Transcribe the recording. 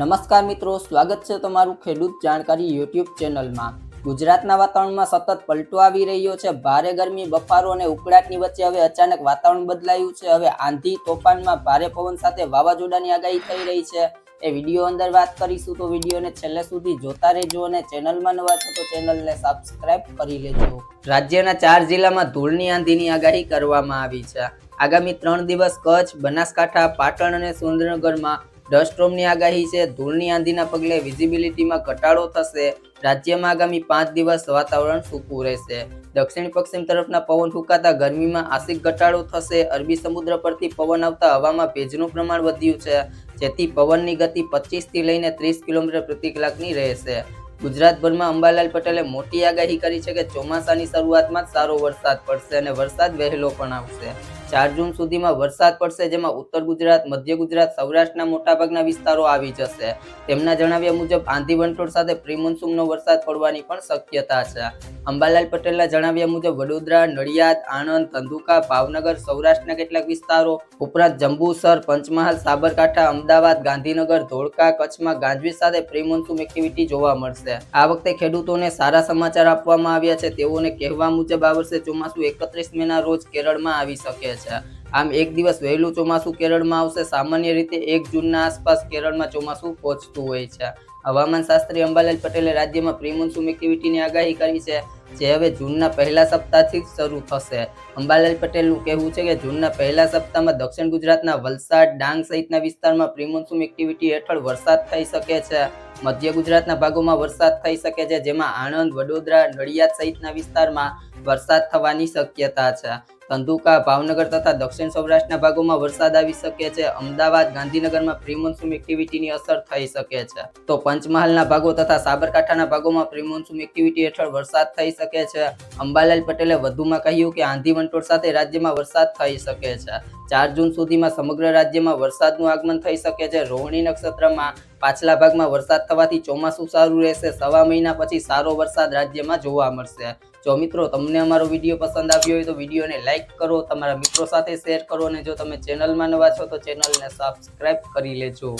નમસ્કાર મિત્રો, સ્વાગત છે તમારું ખેડૂત જાણકારી યુટ્યુબ ચેનલમાં. ગુજરાતના વાતાવરણમાં સતત પલટો આવી રહ્યો છે. ભારે ગરમી, બફારો અને ઉકળાટની વચ્ચે હવે અચાનક વાતાવરણ બદલાયું છે. હવે આંધી તોફાનમાં ભારે પવન સાથે વાવાઝોડાની આગાહી થઈ રહી છે. એ વીડિયો અંદર વાત કરીશું તો વિડીયોને છેલ્લે સુધી જોતા રહેજો અને ચેનલમાં નવા છો તો ચેનલને સબસ્ક્રાઇબ કરી લેજો. રાજ્યના ચાર જિલ્લામાં ધૂળની આંધીની આગાહી કરવામાં આવી છે. આગામી ત્રણ દિવસ કચ્છ, બનાસકાંઠા, પાટણ અને સુરેન્દ્રનગરમાં ડસ્ટોમની આગાહી છે. ધૂળની આંધીના પગલે વિઝિબિલિટીમાં ઘટાડો થશે. રાજ્યમાં આગામી પાંચ દિવસ વાતાવરણ સૂકું રહેશે. દક્ષિણ પશ્ચિમ તરફના પવન ફૂંકાતા ગરમીમાં આંશિક ઘટાડો થશે. અરબી સમુદ્ર પરથી પવન આવતા હવામાં ભેજનું પ્રમાણ વધ્યું છે. જેથી પવનની ગતિ 25 થી લઈને ત્રીસ કિલોમીટર પ્રતિ કલાકની રહેશે. ગુજરાતભરમાં અંબાલાલ પટેલે મોટી આગાહી કરી છે કે ચોમાસાની શરૂઆતમાં સારો વરસાદ પડશે અને વરસાદ વહેલો પણ આવશે. ચાર જૂન સુધીમાં વરસાદ પડશે, જેમાં ઉત્તર ગુજરાત, મધ્ય ગુજરાત, સૌરાષ્ટ્રના મોટાભાગના વિસ્તારો આવી જશે. તેમના જણાવ્યા મુજબ, આંધી વંટોળ સાથે પ્રી વરસાદ પડવાની પણ શક્યતા છે. અંબાલાલ પટેલના જણાવ્યા મુજબ, વડોદરા, નડિયાદ, આણંદ, ધંધુકા, ભાવનગર, સૌરાષ્ટ્રના કેટલાક વિસ્તારો ઉપરાંત જંબુસર, પંચમહાલ, સાબરકાંઠા, અમદાવાદ, ગાંધીનગર, ધોળકા, કચ્છમાં ગાજવીજ સાથે પ્રી મોન્સૂન એક્ટિવિટી જોવા મળશે. આ વખતે ખેડૂતોને સારા સમાચાર આપવામાં આવ્યા છે. તેઓને કહેવા મુજબ, આ વર્ષે ચોમાસું એકત્રીસ મેના રોજ કેરળમાં આવી શકે છે આમ એક દિવસ વહેલું ચોમાસું કેરળમાં આવશે. સામાન્ય રીતે એક જૂનના આસપાસ કેરળમાં ચોમાસું પહોંચતું હોય છે. હવામાન શાસ્ત્રી અંબાલાલ પટેલે રાજ્યમાં પ્રી એક્ટિવિટીની આગાહી કરી છે, જે હવે જૂનના પહેલા સપ્તાહથી જ શરૂ થશે. અંબાલાલ પટેલનું કહેવું છે કે જૂનના પહેલા સપ્તાહમાં દક્ષિણ ગુજરાતના વલસાડ, ડાંગ સહિતના વિસ્તારમાં પ્રી એક્ટિવિટી હેઠળ વરસાદ થઈ શકે છે. મધ્ય ગુજરાતના ભાગોમાં વરસાદ થઈ શકે છે, જેમાં આણંદ, વડોદરા, નડિયાદ સહિતના વિસ્તારમાં વરસાદ થવાની શક્યતા છે. ધંધુકા, ભાવનગર તથા દક્ષિણ સૌરાષ્ટ્રના ભાગોમાં વરસાદ આવી શકે છે. અમદાવાદ, ગાંધીનગરમાં પ્રી એક્ટિવિટીની અસર થઈ શકે છે. તો પંચમહાલના ભાગો તથા સાબરકાંઠાના ભાગોમાં પ્રી એક્ટિવિટી હેઠળ વરસાદ થઈ શકે છે. અંબાલાલ પટેલે વધુમાં કહ્યું કે આંધી વંટોળ સાથે રાજ્યમાં વરસાદ થઈ શકે છે. ચાર જૂન સુધીમાં સમગ્ર રાજ્યમાં વરસાદનું આગમન થઈ શકે છે. રોહિણી નક્ષત્રમાં પાછલા ભાગમાં વરસાદ થવાથી ચોમાસું સારું રહેશે. સવા મહિના પછી સારો વરસાદ રાજ્યમાં જોવા મળશે. જો મિત્રો તમને અમારો વીડિયો પસંદ આવ્યો હોય તો વિડીયોને લાઇક કરો, તમારા મિત્રો સાથે શેર કરો અને જો તમે ચેનલમાં નવા છો તો ચેનલને સબસ્ક્રાઇબ કરી લેજો.